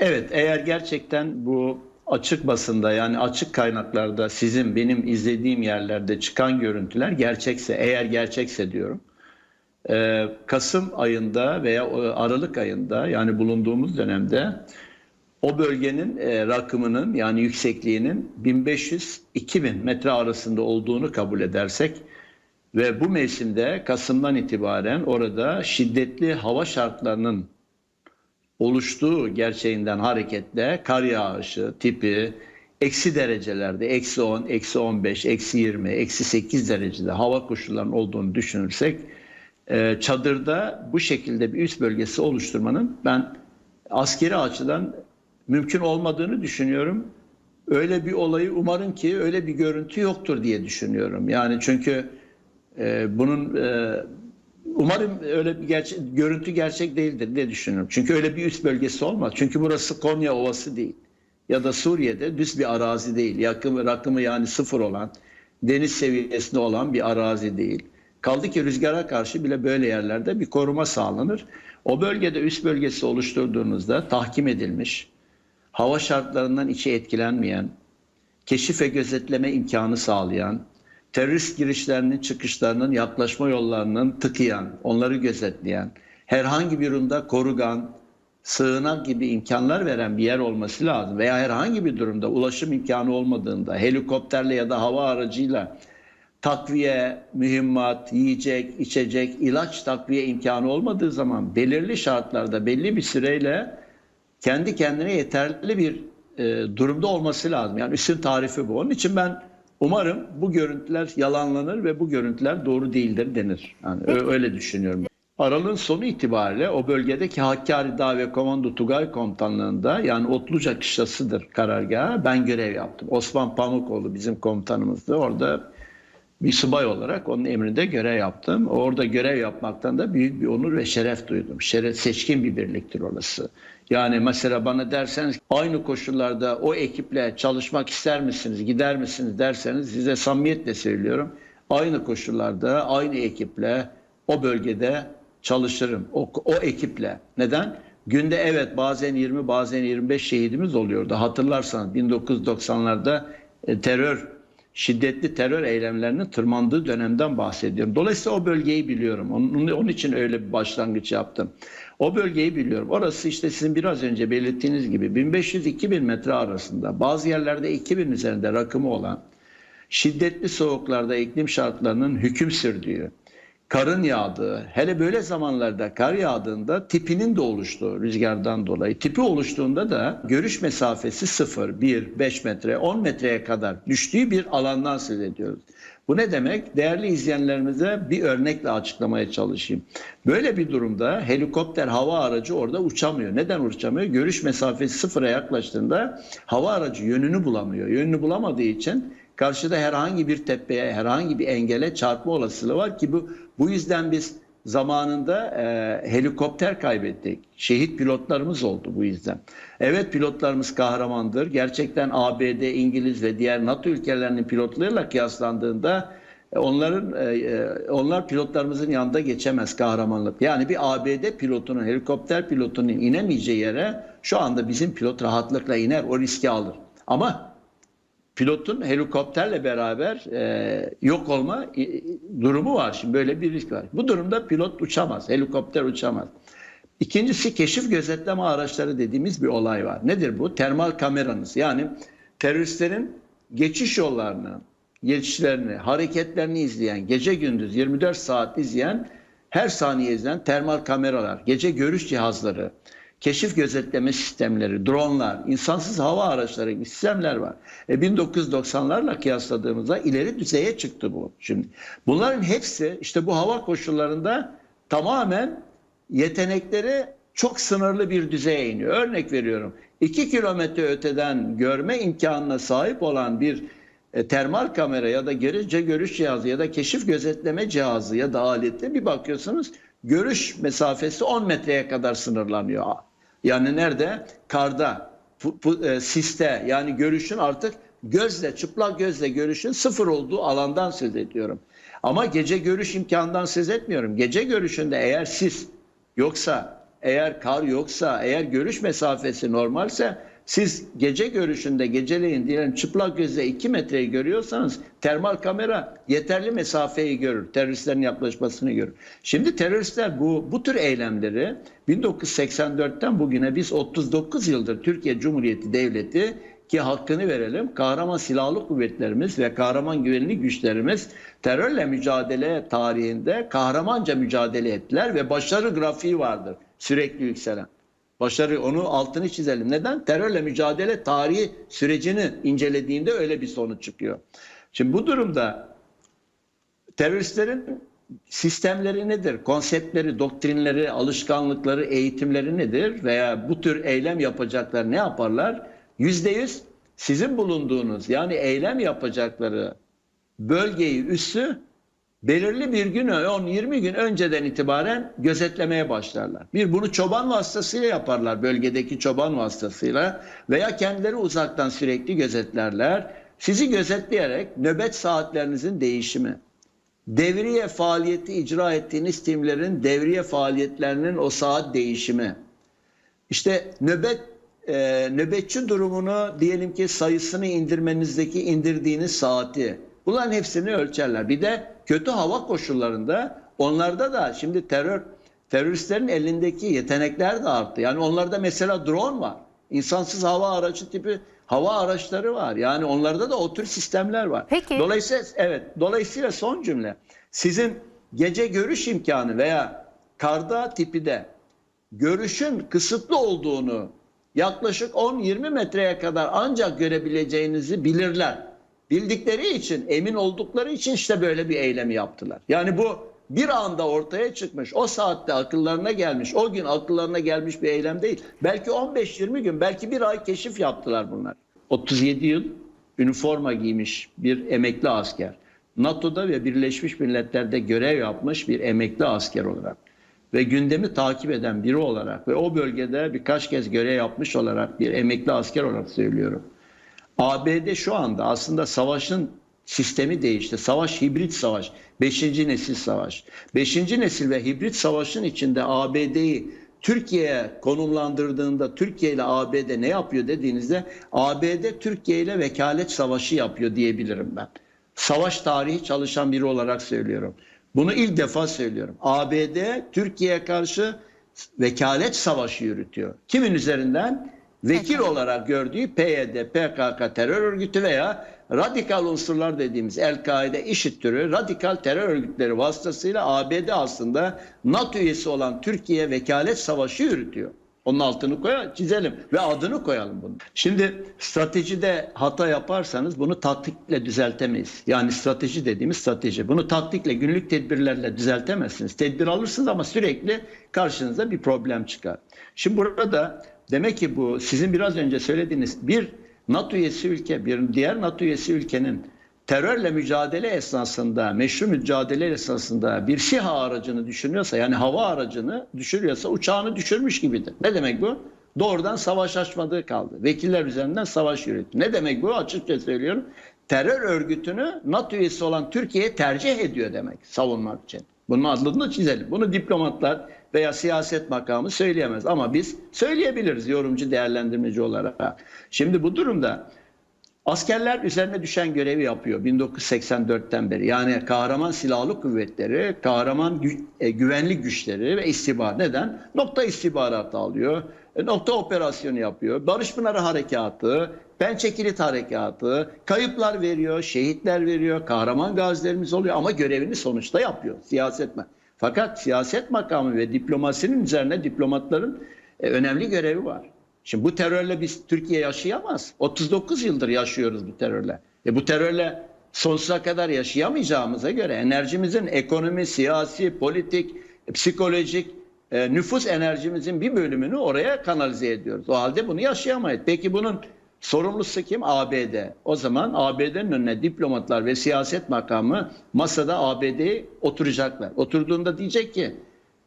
Evet, eğer gerçekten bu açık basında yani açık kaynaklarda sizin benim izlediğim yerlerde çıkan görüntüler gerçekse, eğer gerçekse diyorum. e, Kasım ayında veya o Aralık ayında yani bulunduğumuz dönemde o bölgenin e, rakımının yani yüksekliğinin 1500-2000 metre arasında olduğunu kabul edersek ve bu mevsimde Kasım'dan itibaren orada şiddetli hava şartlarının oluştuğu gerçeğinden hareketle kar yağışı tipi eksi derecelerde eksi 10, eksi 15, eksi 20, eksi 8 derecede hava koşullarının olduğunu düşünürsek e, çadırda bu şekilde bir üst bölgesi oluşturmanın ben askeri açıdan mümkün olmadığını düşünüyorum. Öyle bir olayı umarım ki öyle bir görüntü yoktur diye düşünüyorum. Yani çünkü e, bunun e, umarım öyle bir gerçek, görüntü gerçek değildir diye düşünüyorum. Çünkü öyle bir üst bölgesi olmaz. Çünkü burası Konya Ovası değil. Ya da Suriye'de düz bir arazi değil. Yakımı, rakımı yani sıfır olan, deniz seviyesinde olan bir arazi değil. Kaldı ki rüzgara karşı bile böyle yerlerde bir koruma sağlanır. O bölgede üst bölgesi oluşturduğunuzda tahkim edilmiş, hava şartlarından içi etkilenmeyen, keşif ve gözetleme imkanı sağlayan, terörist girişlerinin, çıkışlarının, yaklaşma yollarının tıkayan, onları gözetleyen, herhangi bir durumda korugan, sığınak gibi imkanlar veren bir yer olması lazım. Veya herhangi bir durumda ulaşım imkanı olmadığında helikopterle ya da hava aracıyla takviye, mühimmat, yiyecek, içecek, ilaç takviye imkanı olmadığı zaman belirli şartlarda belli bir süreyle kendi kendine yeterli bir e, durumda olması lazım. Yani üstün tarifi bu. Onun için ben umarım bu görüntüler yalanlanır ve bu görüntüler doğru değildir denir. Yani ö- öyle düşünüyorum. Aralığın sonu itibariyle o bölgedeki Hakkari Dağ ve Komando Tugay Komutanlığı'nda yani Otluca kışlasıdır karargahı ben görev yaptım. Osman Pamukoğlu bizim komutanımızdı. Orada bir subay olarak onun emrinde görev yaptım. Orada görev yapmaktan da büyük bir onur ve şeref duydum. Şeref, seçkin bir birliktir orası. Yani mesela bana derseniz aynı koşullarda o ekiple çalışmak ister misiniz, gider misiniz derseniz size samimiyetle söylüyorum. Aynı koşullarda, aynı ekiple o bölgede çalışırım. O, o ekiple. Neden? Günde evet bazen 20 bazen 25 şehidimiz oluyordu. Hatırlarsanız 1990'larda e, terör şiddetli terör eylemlerinin tırmandığı dönemden bahsediyorum. Dolayısıyla o bölgeyi biliyorum. Onun, onun için öyle bir başlangıç yaptım. O bölgeyi biliyorum. Orası işte sizin biraz önce belirttiğiniz gibi 1500-2000 metre arasında bazı yerlerde 2000 üzerinde rakımı olan şiddetli soğuklarda iklim şartlarının hüküm sürdüğü, karın yağdığı, hele böyle zamanlarda kar yağdığında tipinin de oluştuğu rüzgardan dolayı. Tipi oluştuğunda da görüş mesafesi 0, 1, 5 metre, 10 metreye kadar düştüğü bir alandan söz ediyoruz. Bu ne demek? Değerli izleyenlerimize bir örnekle açıklamaya çalışayım. Böyle bir durumda helikopter hava aracı orada uçamıyor. Neden uçamıyor? Görüş mesafesi sıfıra yaklaştığında hava aracı yönünü bulamıyor. Yönünü bulamadığı için karşıda herhangi bir tepeye, herhangi bir engele çarpma olasılığı var ki bu bu yüzden biz zamanında e, helikopter kaybettik. Şehit pilotlarımız oldu bu yüzden. Evet pilotlarımız kahramandır. Gerçekten ABD, İngiliz ve diğer NATO ülkelerinin pilotlarıyla kıyaslandığında e, onların e, e, onlar pilotlarımızın yanında geçemez kahramanlık. Yani bir ABD pilotunun, helikopter pilotunun inemeyeceği yere şu anda bizim pilot rahatlıkla iner, o riski alır. Ama pilotun helikopterle beraber e, yok olma e, durumu var. Şimdi böyle bir risk var. Bu durumda pilot uçamaz, helikopter uçamaz. İkincisi keşif gözetleme araçları dediğimiz bir olay var. Nedir bu? Termal kameranız. Yani teröristlerin geçiş yollarını, geçişlerini, hareketlerini izleyen, gece gündüz 24 saat izleyen, her saniye izleyen termal kameralar, gece görüş cihazları, keşif gözetleme sistemleri, dronlar, insansız hava araçları gibi sistemler var. E 1990'larla kıyasladığımızda ileri düzeye çıktı bu. Şimdi bunların hepsi işte bu hava koşullarında tamamen yetenekleri çok sınırlı bir düzeye iniyor. Örnek veriyorum. 2 kilometre öteden görme imkanına sahip olan bir e, termal kamera ya da gerice görüş cihazı ya da keşif gözetleme cihazı ya da aletle bir bakıyorsunuz görüş mesafesi 10 metreye kadar sınırlanıyor. Yani nerede? Karda, e, siste yani görüşün artık gözle, çıplak gözle görüşün sıfır olduğu alandan söz ediyorum. Ama gece görüş imkanından söz etmiyorum. Gece görüşünde eğer sis yoksa eğer kar yoksa, eğer görüş mesafesi normalse siz gece görüşünde geceleyin diyelim çıplak gözle 2 metreyi görüyorsanız termal kamera yeterli mesafeyi görür. Teröristlerin yaklaşmasını görür. Şimdi teröristler bu bu tür eylemleri 1984'ten bugüne biz 39 yıldır Türkiye Cumhuriyeti Devleti ki hakkını verelim. Kahraman silahlı kuvvetlerimiz ve kahraman güvenlik güçlerimiz terörle mücadele tarihinde kahramanca mücadele ettiler ve başarı grafiği vardır sürekli yükselen. Başarı onu altını çizelim. Neden? Terörle mücadele tarihi sürecini incelediğinde öyle bir sonuç çıkıyor. Şimdi bu durumda teröristlerin sistemleri nedir? Konseptleri, doktrinleri, alışkanlıkları, eğitimleri nedir? Veya bu tür eylem yapacaklar ne yaparlar? Yüzde yüz sizin bulunduğunuz yani eylem yapacakları bölgeyi, üssü belirli bir gün 10-20 gün önceden itibaren gözetlemeye başlarlar. Bir bunu çoban vasıtasıyla yaparlar bölgedeki çoban vasıtasıyla veya kendileri uzaktan sürekli gözetlerler. Sizi gözetleyerek nöbet saatlerinizin değişimi, devriye faaliyeti icra ettiğiniz timlerin devriye faaliyetlerinin o saat değişimi, işte nöbet e, nöbetçi durumunu diyelim ki sayısını indirmenizdeki indirdiğiniz saati bunların hepsini ölçerler. Bir de kötü hava koşullarında onlarda da şimdi terör teröristlerin elindeki yetenekler de arttı. Yani onlarda mesela drone var. İnsansız hava aracı tipi hava araçları var. Yani onlarda da o tür sistemler var. Peki. Dolayısıyla evet dolayısıyla son cümle sizin gece görüş imkanı veya karda tipi de görüşün kısıtlı olduğunu yaklaşık 10-20 metreye kadar ancak görebileceğinizi bilirler. Bildikleri için, emin oldukları için işte böyle bir eylemi yaptılar. Yani bu bir anda ortaya çıkmış, o saatte akıllarına gelmiş, o gün akıllarına gelmiş bir eylem değil. Belki 15-20 gün, belki bir ay keşif yaptılar bunlar. 37 yıl üniforma giymiş bir emekli asker. NATO'da ve Birleşmiş Milletler'de görev yapmış bir emekli asker olarak ve gündemi takip eden biri olarak ve o bölgede birkaç kez görev yapmış olarak bir emekli asker olarak söylüyorum. ABD şu anda aslında savaşın sistemi değişti. Savaş hibrit savaş. Beşinci nesil savaş. Beşinci nesil ve hibrit savaşın içinde ABD'yi Türkiye'ye konumlandırdığında Türkiye ile ABD ne yapıyor dediğinizde ABD Türkiye ile vekalet savaşı yapıyor diyebilirim ben. Savaş tarihi çalışan biri olarak söylüyorum. Bunu ilk defa söylüyorum. ABD Türkiye'ye karşı vekalet savaşı yürütüyor. Kimin üzerinden? Vekil Peki. olarak gördüğü PYD, PKK terör örgütü veya radikal unsurlar dediğimiz El-Kaide, IŞİD türü radikal terör örgütleri vasıtasıyla ABD aslında NATO üyesi olan Türkiye vekalet savaşı yürütüyor. Onun altını koyalım, çizelim ve adını koyalım bunu. Şimdi stratejide hata yaparsanız bunu taktikle düzeltemeyiz. Yani strateji dediğimiz strateji. Bunu taktikle, günlük tedbirlerle düzeltemezsiniz. Tedbir alırsınız ama sürekli karşınıza bir problem çıkar. Şimdi burada demek ki bu sizin biraz önce söylediğiniz bir NATO üyesi ülke, bir diğer NATO üyesi ülkenin terörle mücadele esnasında, meşru mücadele esnasında bir SİHA aracını düşünüyorsa yani hava aracını düşürüyorsa uçağını düşürmüş gibidir. Ne demek bu? Doğrudan savaş açmadığı kaldı. Vekiller üzerinden savaş yürüttü. Ne demek bu? Açıkça söylüyorum. Terör örgütünü NATO üyesi olan Türkiye tercih ediyor demek savunmak için. Bunun adını da çizelim. Bunu diplomatlar veya siyaset makamı söyleyemez. Ama biz söyleyebiliriz yorumcu değerlendirmeci olarak. Şimdi bu durumda Askerler üzerine düşen görevi yapıyor 1984'ten beri. Yani kahraman silahlı kuvvetleri, kahraman gü- e, güvenlik güçleri ve istihbarat. Neden? Nokta istihbaratı alıyor, e, nokta operasyonu yapıyor, Barış Pınarı Harekatı, Pençe Kilit Harekatı, kayıplar veriyor, şehitler veriyor, kahraman gazilerimiz oluyor ama görevini sonuçta yapıyor siyaset mi? Fakat siyaset makamı ve diplomasinin üzerine diplomatların e, önemli görevi var. Şimdi bu terörle biz Türkiye yaşayamaz. 39 yıldır yaşıyoruz bu terörle. E bu terörle sonsuza kadar yaşayamayacağımıza göre enerjimizin ekonomi, siyasi, politik, psikolojik, e, nüfus enerjimizin bir bölümünü oraya kanalize ediyoruz. O halde bunu yaşayamayız. Peki bunun sorumlusu kim? ABD. O zaman ABD'nin önüne diplomatlar ve siyaset makamı masada ABD'ye oturacaklar. Oturduğunda diyecek ki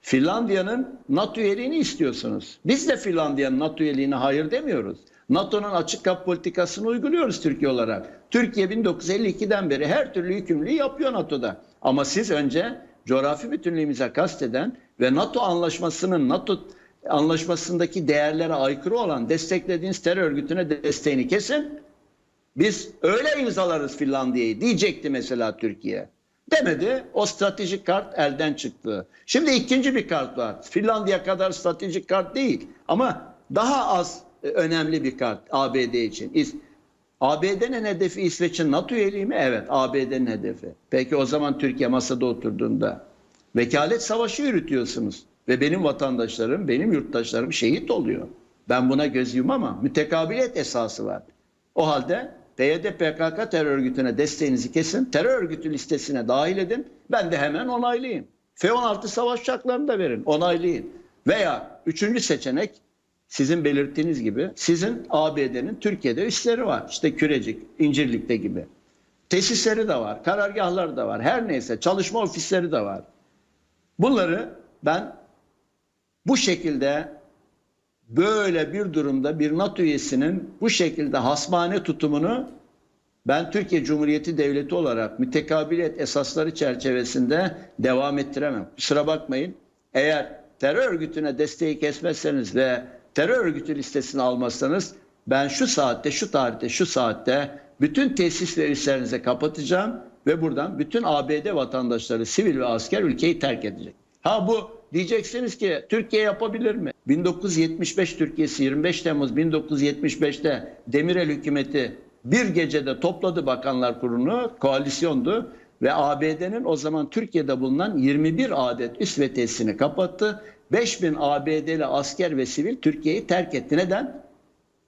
Finlandiya'nın NATO üyeliğini istiyorsunuz. Biz de Finlandiya'nın NATO üyeliğine hayır demiyoruz. NATO'nun açık kap politikasını uyguluyoruz Türkiye olarak. Türkiye 1952'den beri her türlü yükümlülüğü yapıyor NATO'da. Ama siz önce coğrafi bütünlüğümüze kasteden ve NATO anlaşmasının NATO anlaşmasındaki değerlere aykırı olan desteklediğiniz terör örgütüne desteğini kesin. Biz öyle imzalarız Finlandiya'yı diyecekti mesela Türkiye. Demedi. O stratejik kart elden çıktı. Şimdi ikinci bir kart var. Finlandiya kadar stratejik kart değil ama daha az e, önemli bir kart ABD için. ABD'nin hedefi İsveç'in NATO üyeliği mi? Evet ABD'nin hedefi. Peki o zaman Türkiye masada oturduğunda vekalet savaşı yürütüyorsunuz. Ve benim vatandaşlarım, benim yurttaşlarım şehit oluyor. Ben buna göz yumamam. Mütekabiliyet esası var. O halde PYD PKK terör örgütüne desteğinizi kesin. Terör örgütü listesine dahil edin. Ben de hemen onaylayayım. F-16 savaş uçaklarını da verin. Onaylayın. Veya üçüncü seçenek sizin belirttiğiniz gibi sizin ABD'nin Türkiye'de üsleri var. İşte Kürecik, İncirlik'te gibi. Tesisleri de var, karargahları da var. Her neyse çalışma ofisleri de var. Bunları ben bu şekilde böyle bir durumda bir NATO üyesinin bu şekilde hasmane tutumunu ben Türkiye Cumhuriyeti Devleti olarak mütekabiliyet esasları çerçevesinde devam ettiremem. Kusura bakmayın. Eğer terör örgütüne desteği kesmezseniz ve terör örgütü listesini almazsanız ben şu saatte, şu tarihte, şu saatte bütün tesis ve üslerinizi kapatacağım ve buradan bütün ABD vatandaşları, sivil ve asker ülkeyi terk edecek. Ha bu diyeceksiniz ki Türkiye yapabilir mi? 1975 Türkiye'si 25 Temmuz 1975'te Demirel hükümeti bir gecede topladı Bakanlar Kurulu'nu, koalisyondu ve ABD'nin o zaman Türkiye'de bulunan 21 adet üs ve tesisini kapattı. 5000 ABD'li asker ve sivil Türkiye'yi terk etti. Neden?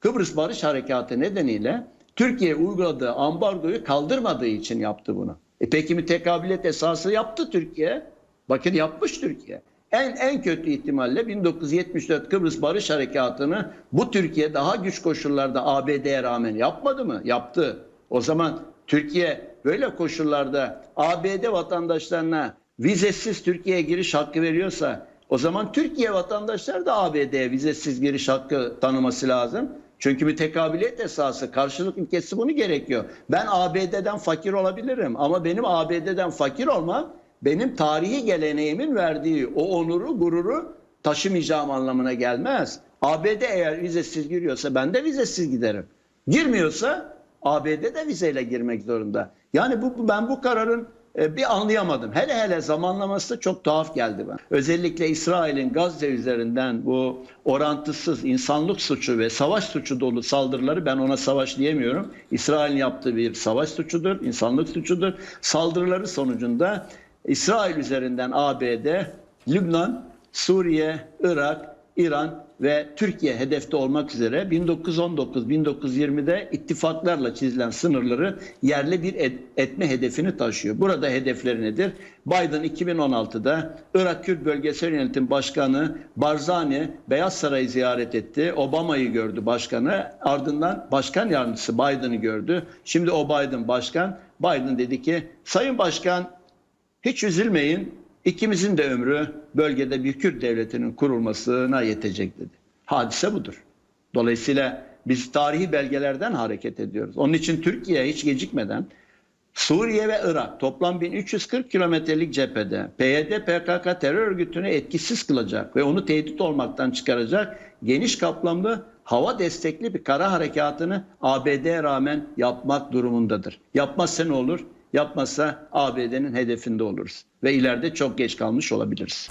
Kıbrıs Barış Harekatı nedeniyle Türkiye uyguladığı ambargoyu kaldırmadığı için yaptı bunu. E peki mütekabiliyet esası yaptı Türkiye. Bakın yapmış Türkiye. En en kötü ihtimalle 1974 Kıbrıs Barış Harekatı'nı bu Türkiye daha güç koşullarda ABD'ye rağmen yapmadı mı? Yaptı. O zaman Türkiye böyle koşullarda ABD vatandaşlarına vizesiz Türkiye'ye giriş hakkı veriyorsa o zaman Türkiye vatandaşları da ABD'ye vizesiz giriş hakkı tanıması lazım. Çünkü mütekabiliyet esası karşılık ilkesi bunu gerekiyor. Ben ABD'den fakir olabilirim ama benim ABD'den fakir olmam benim tarihi geleneğimin verdiği o onuru, gururu taşımayacağım anlamına gelmez. ABD eğer vizesiz giriyorsa ben de vizesiz giderim. Girmiyorsa ABD de vizeyle girmek zorunda. Yani bu ben bu kararın e, bir anlayamadım. Hele hele zamanlaması çok tuhaf geldi bana. Özellikle İsrail'in Gazze üzerinden bu orantısız insanlık suçu ve savaş suçu dolu saldırıları ben ona savaş diyemiyorum. İsrail'in yaptığı bir savaş suçudur, insanlık suçudur. Saldırıları sonucunda İsrail üzerinden ABD, Lübnan, Suriye, Irak, İran ve Türkiye hedefte olmak üzere 1919-1920'de ittifaklarla çizilen sınırları yerle bir et- etme hedefini taşıyor. Burada hedefleri nedir? Biden 2016'da Irak Kürt Bölgesel Yönetim Başkanı Barzani Beyaz Saray'ı ziyaret etti. Obama'yı gördü başkanı. Ardından başkan yardımcısı Biden'ı gördü. Şimdi o Biden başkan. Biden dedi ki Sayın Başkan hiç üzülmeyin. İkimizin de ömrü bölgede bir Kürt devletinin kurulmasına yetecek dedi. Hadise budur. Dolayısıyla biz tarihi belgelerden hareket ediyoruz. Onun için Türkiye hiç gecikmeden Suriye ve Irak toplam 1340 kilometrelik cephede PYD PKK terör örgütünü etkisiz kılacak ve onu tehdit olmaktan çıkaracak geniş kapsamlı hava destekli bir kara harekatını ABD'ye rağmen yapmak durumundadır. Yapmazsa ne olur? Yapmazsa ABD'nin hedefinde oluruz ve ileride çok geç kalmış olabiliriz.